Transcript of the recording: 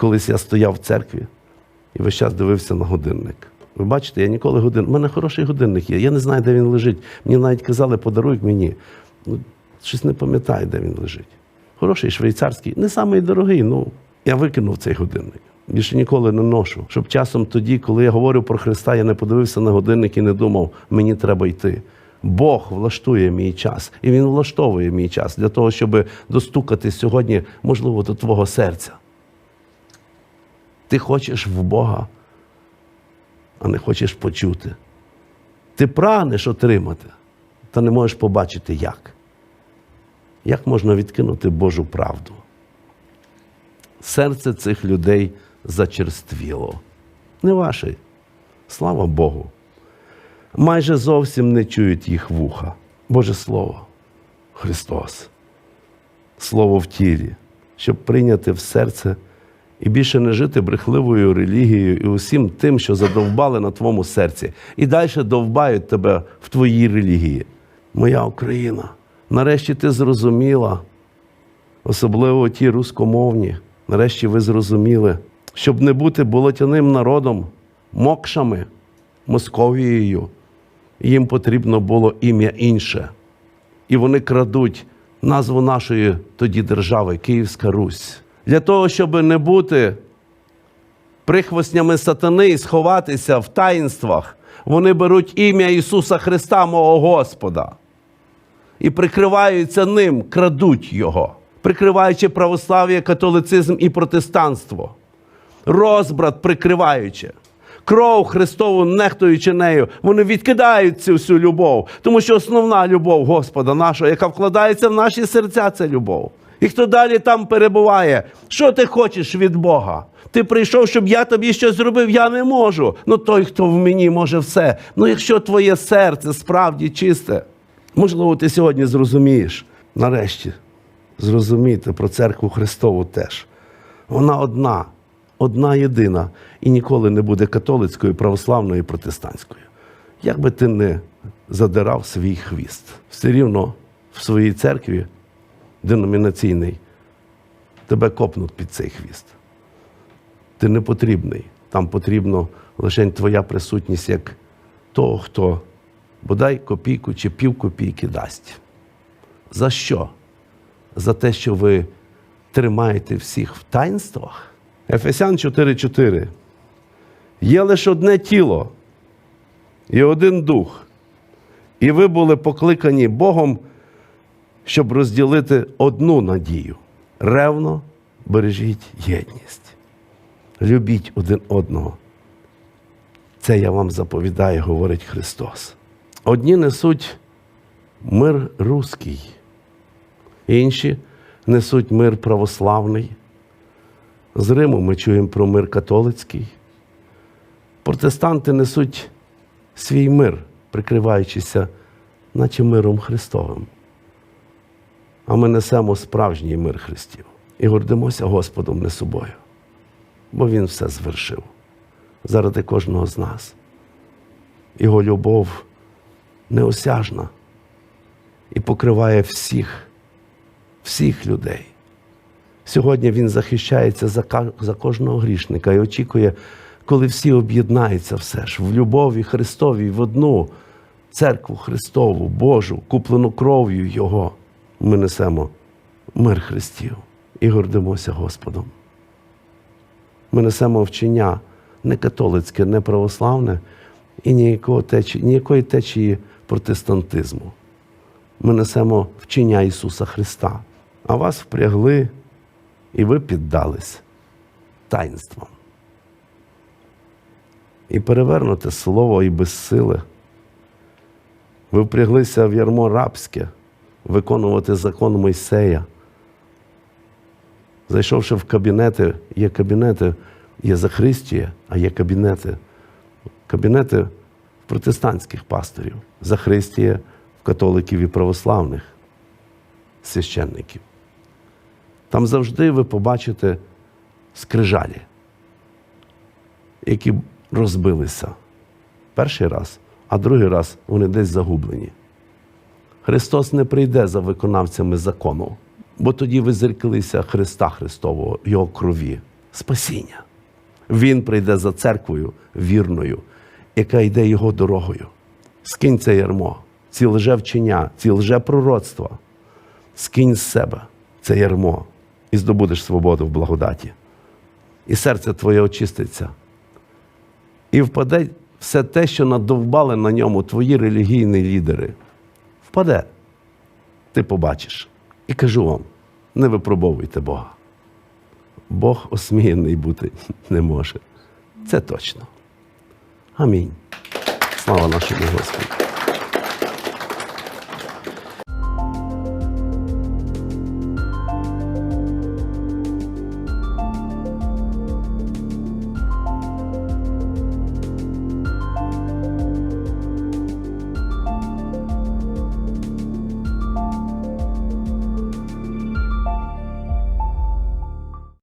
Колись я стояв в церкві і весь час дивився на годинник. Ви бачите, я ніколи годин. У мене хороший годинник є. Я не знаю, де він лежить. Мені навіть казали, подаруй мені. Ну, щось не пам'ятаю, де він лежить. Хороший швейцарський, не самий дорогий, ну я викинув цей годинник. Більше ніколи не ношу. Щоб часом тоді, коли я говорив про Христа, я не подивився на годинник і не думав, мені треба йти. Бог влаштує мій час, і Він влаштовує мій час для того, щоб достукати сьогодні, можливо, до твого серця. Ти хочеш в Бога, а не хочеш почути. Ти прагнеш отримати, та не можеш побачити як. Як можна відкинути Божу правду? Серце цих людей зачерствіло. Не ваше. Слава Богу. Майже зовсім не чують їх вуха. Боже Слово, Христос, Слово в тілі, щоб прийняти в серце і більше не жити брехливою релігією і усім тим, що задовбали на твоєму серці, і далі довбають тебе в твоїй релігії. Моя Україна, нарешті ти зрозуміла, особливо ті рускомовні, нарешті ви зрозуміли, щоб не бути болотяним народом, мокшами, Московією, їм потрібно було ім'я інше. І вони крадуть назву нашої тоді держави Київська Русь. Для того, щоб не бути прихвостнями сатани і сховатися в таїнствах, вони беруть ім'я Ісуса Христа, мого Господа, і прикриваються ним, крадуть Його, прикриваючи православ'я, католицизм і протестанство, розбрат прикриваючи. Кров Христову, нехтуючи нею, вони відкидають цю всю любов, тому що основна любов Господа нашого, яка вкладається в наші серця, це любов. І хто далі там перебуває, що ти хочеш від Бога? Ти прийшов, щоб я тобі щось зробив, я не можу. Ну той, хто в мені може все. Ну якщо твоє серце справді чисте, можливо, ти сьогодні зрозумієш, нарешті, зрозуміти про церкву Христову теж. Вона одна, одна єдина і ніколи не буде католицькою, православною і протестантською. Як би ти не задирав свій хвіст, все рівно в своїй церкві деномінаційний тебе копнуть під цей хвіст. Ти не потрібний. Там потрібно лише твоя присутність як того, хто бодай копійку чи пів копійки дасть. За що? За те, що ви тримаєте всіх в таїнствах? Ефесян 4:4. Є лише одне тіло і один дух. І ви були покликані Богом, щоб розділити одну надію. Ревно бережіть єдність. Любіть один одного. Це я вам заповідаю, говорить Христос. Одні несуть мир руський, інші несуть мир православний. З Риму ми чуємо про мир католицький. Протестанти несуть свій мир, прикриваючися, наче миром Христовим. А ми несемо справжній мир Христів і гордимося Господом не собою, бо Він все звершив заради кожного з нас. Його любов неосяжна і покриває всіх, всіх людей. Сьогодні Він захищається за, кожного грішника і очікує, коли всі об'єднаються все ж в любові Христовій в одну церкву Христову, Божу, куплену кров'ю Його. Ми несемо мир Христів і гордимося Господом. Ми несемо вчення не католицьке, не православне і ніякого течі, ніякої течії протестантизму. Ми несемо вчення Ісуса Христа, а вас впрягли, і ви піддались таїнствам. І перевернуте слово і без сили. Ви впряглися в ярмо рабське, виконувати закон Мойсея. Зайшовши в кабінети, є кабінети, є Захристія, а є кабінети. Кабінети протестантських пасторів, Захристія католиків і православних священників. Там завжди ви побачите скрижалі, які розбилися перший раз, а другий раз вони десь загублені. Христос не прийде за виконавцями закону, бо тоді ви зріклися Христа Христового, Його крові. спасіння. Він прийде за церквою вірною, яка йде його дорогою. Скинь це ярмо, ці лжевчення, ці лжепророцтва. Скинь з себе це ярмо і здобудеш свободу в благодаті. І серце твоє очиститься. І впаде все те, що надовбали на ньому твої релігійні лідери. Впаде. Ти побачиш. І кажу вам: не випробовуйте Бога. Бог осміяний бути не може. Це точно. Амінь. Слава нашому Господу.